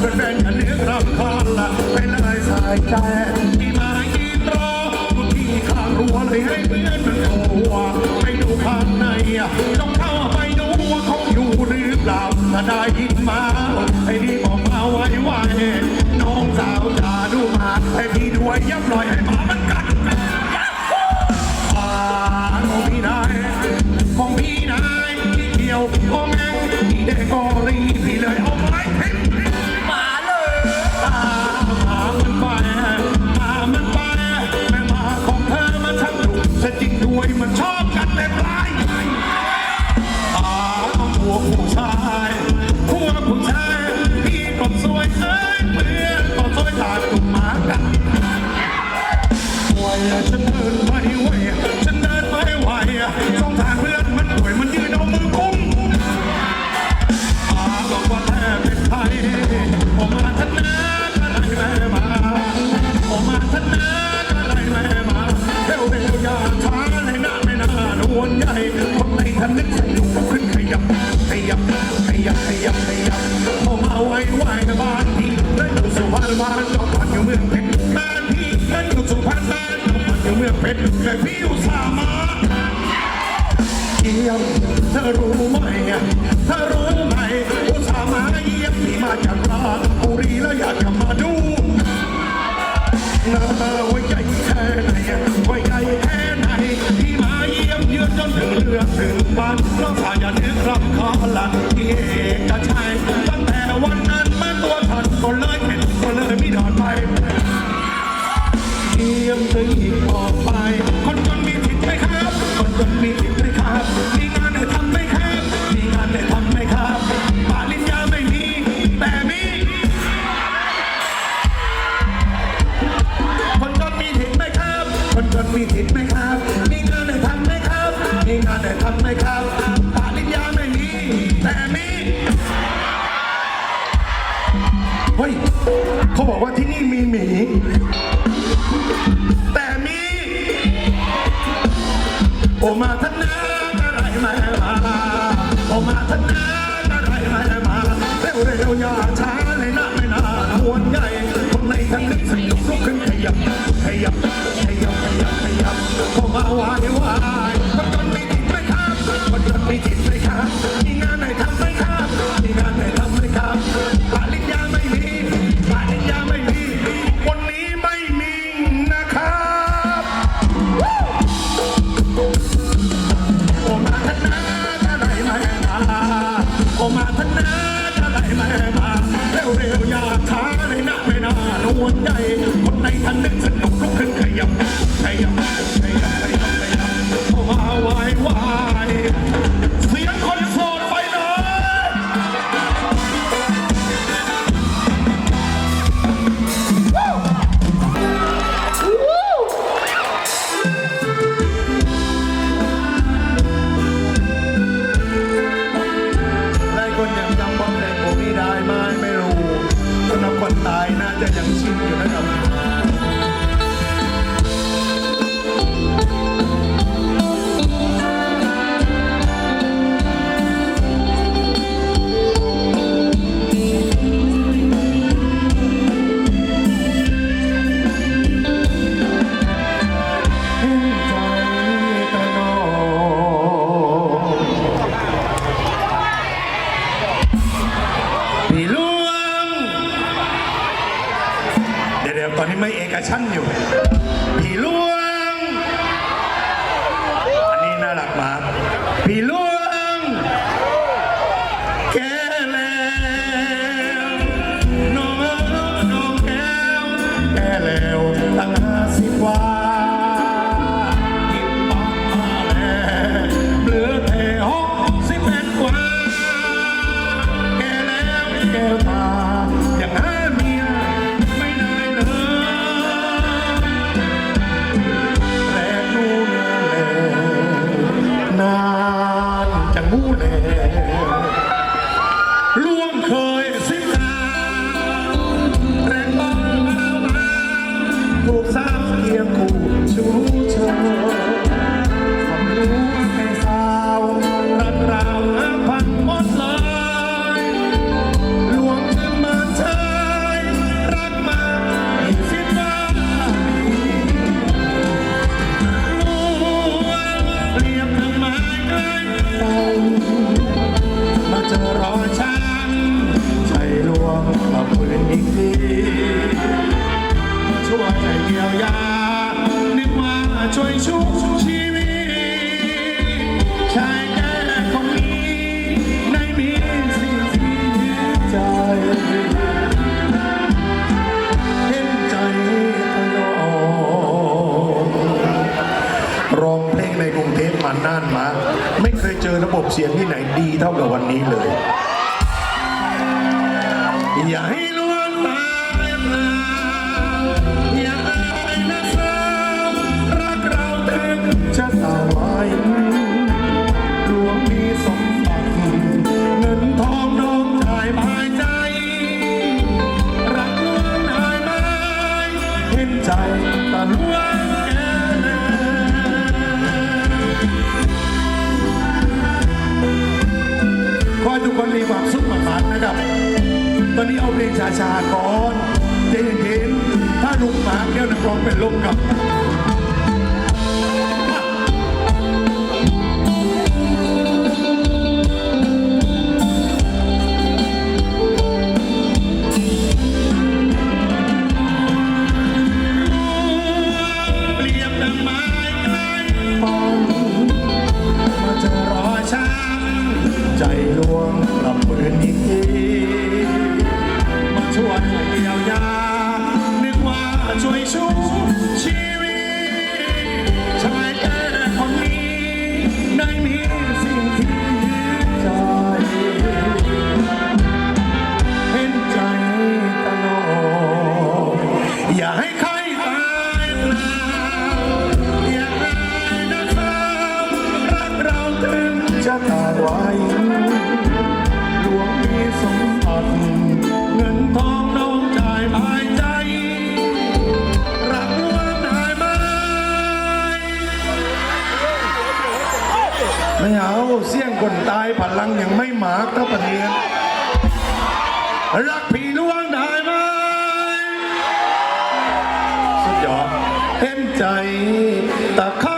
เแฟนๆอย่เนื้อกรำคาญละให้เลยสายใจที่มาอีตรอทุที่ข้างรั้วเลยให้เมื่อนมันโผล่ไปดูข้างในต้องเข้าไปดูว่าเขาอยู่หรือเปล่าถ้าได้ยินมา เ็นพี่อุสามาเยี่ยมเธอรู้ไหมเธอรู้ไหมอุสามาเยี่ยมพี่มาจาก เฮ้ยเขาบอกว่าที่นี่มีหมี แต่มี โอมาทันาอะไรมาโอมาทันา ผอมาพัฒนาจะได้ไม่มาเร็วเร็วอย่าช้าเลยนะไม่นานหัวใจคนในทันนึกสนุกลุกขึ้นขยับขยับขยับขยับขยับเข้ามาวขยวขยำขยำขยำขยำขยำขยำขยำขยำขยำขยำขยำขยำขยำขยำ ไม่เอาเสี่ยงคนตายผัพลังยังไม่หมากถ้าปะเนียรักผีล่วงได้ไหมสุดยอดเห็นใจตะ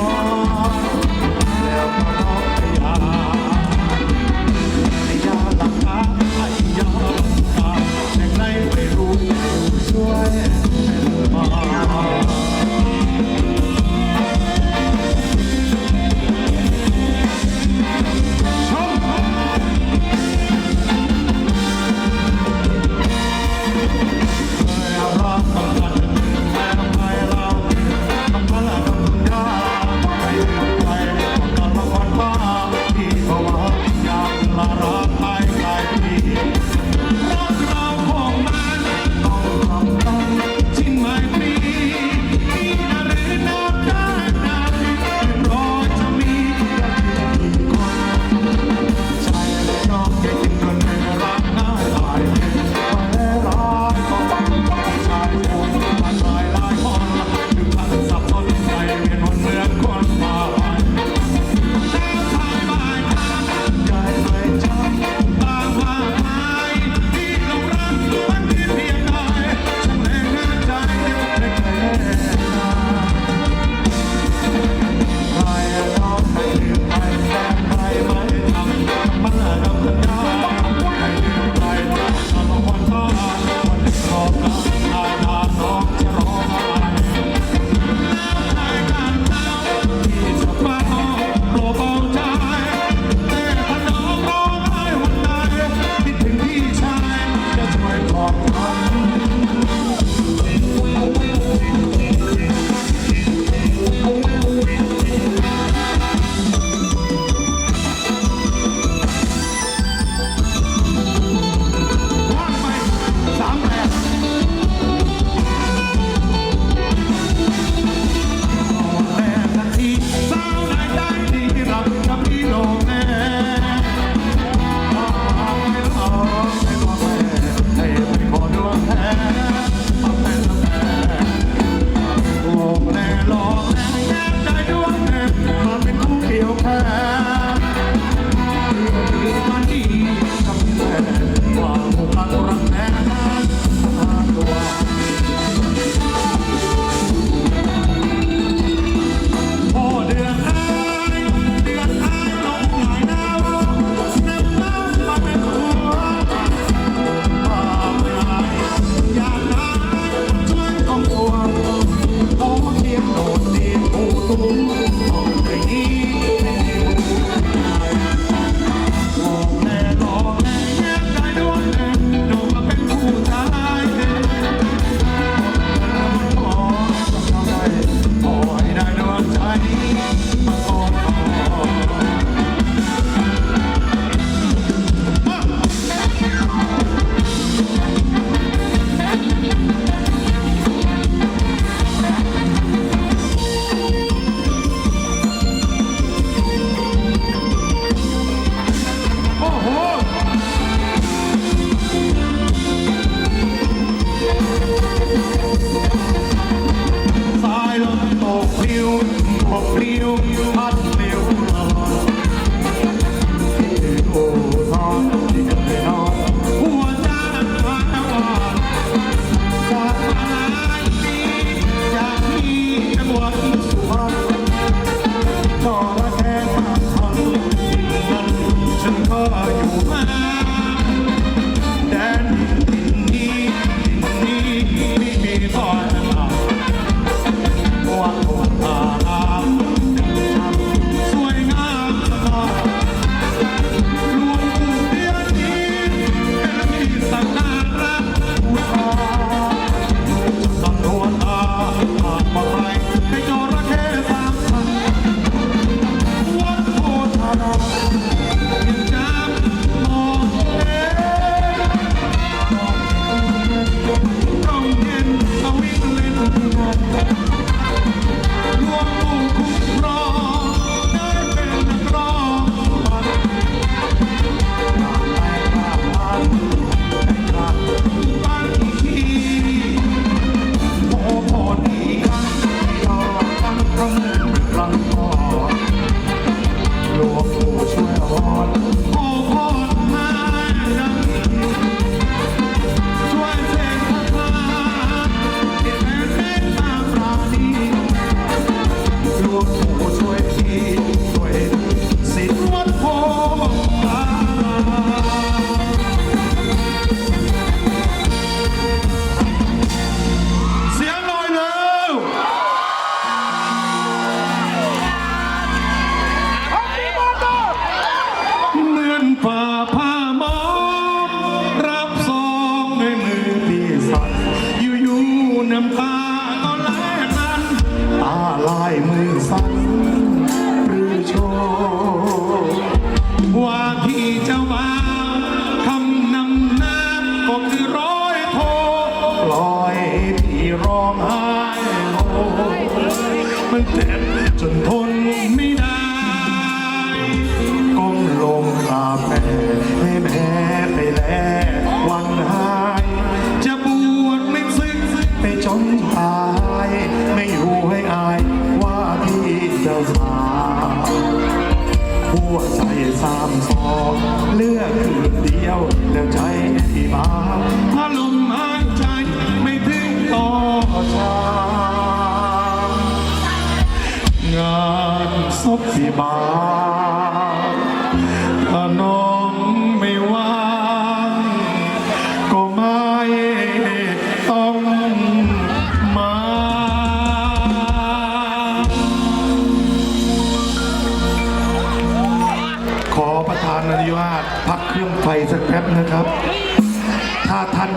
Oh.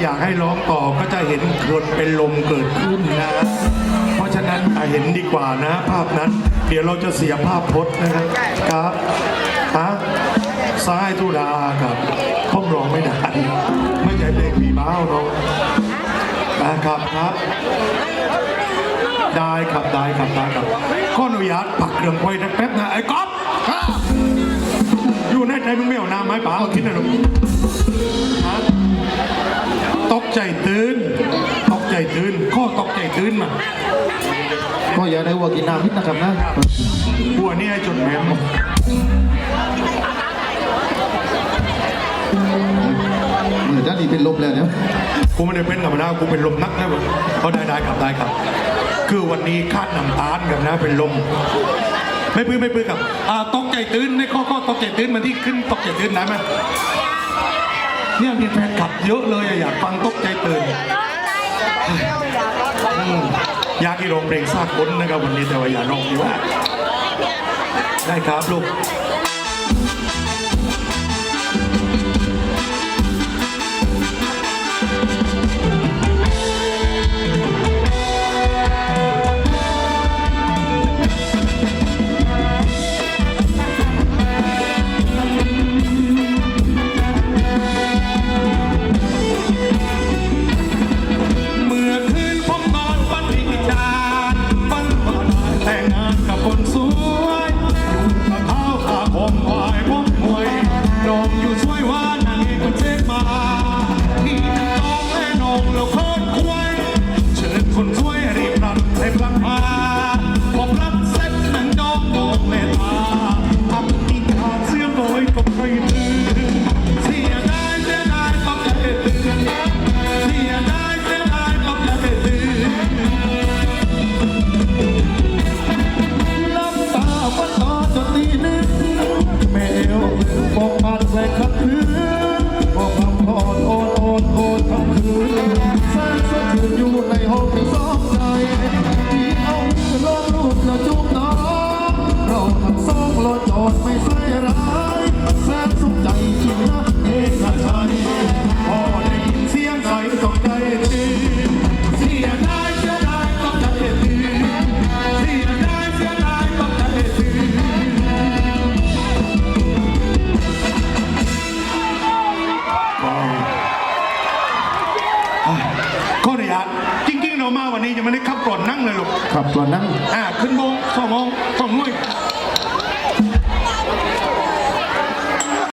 อยากให้ร้องต่อก็จะเห็นคนเป็นลมเกิดขึ้นนะ เพราะฉะนั้นเห็นดีกว่านะ ภาพนั้น เดี๋ยวเราจะเสียภาพพจน์นะครับครับฮะซ้ายตุลาครับพ้องร้องไม่ได้ไม่ใช่เพลงผีบ้าเนาะนะครับครับได้ครับได้ครับได้ครับขออนุญาตปักเครื่องไฟสักแป๊บนะไอ้ก๊อฟอยู่ในใจมึงไม่เอาน้ำไม้ป่าเอาทิ้งนะลูกฮะ ตกใจตื่นตกใจตื่นข้อตกใจตื่นมาก็อย่าได้ว่ากินน้ำพิษนะครับนะบัวนี่ไอ้จนแม่มเหมือนด้านนี้เป็นลมแล้วเนี่ยกูไม่ได้เป็นกับมันนะกูเป็นลมนักนะเว้ยเขาได้ได้ครับได้ครับ คือวันนี้คาดน้ำตาลกับนะเป็นลมไม่ปื้อไม่ปื้อกับอ่าตกใจตื่นในข้อข้อตกใจตื่นมันที่ขึ้นตกใจตื่นได้ไหม เนี่ยมีแฟนคลับเยอะเลยอยากฟังตกใจตื่นอยากให้ร้องเพลงซากคนนะครับวันนี้แต่ว่าอย่าร้องดีว่า ได้ครับลูก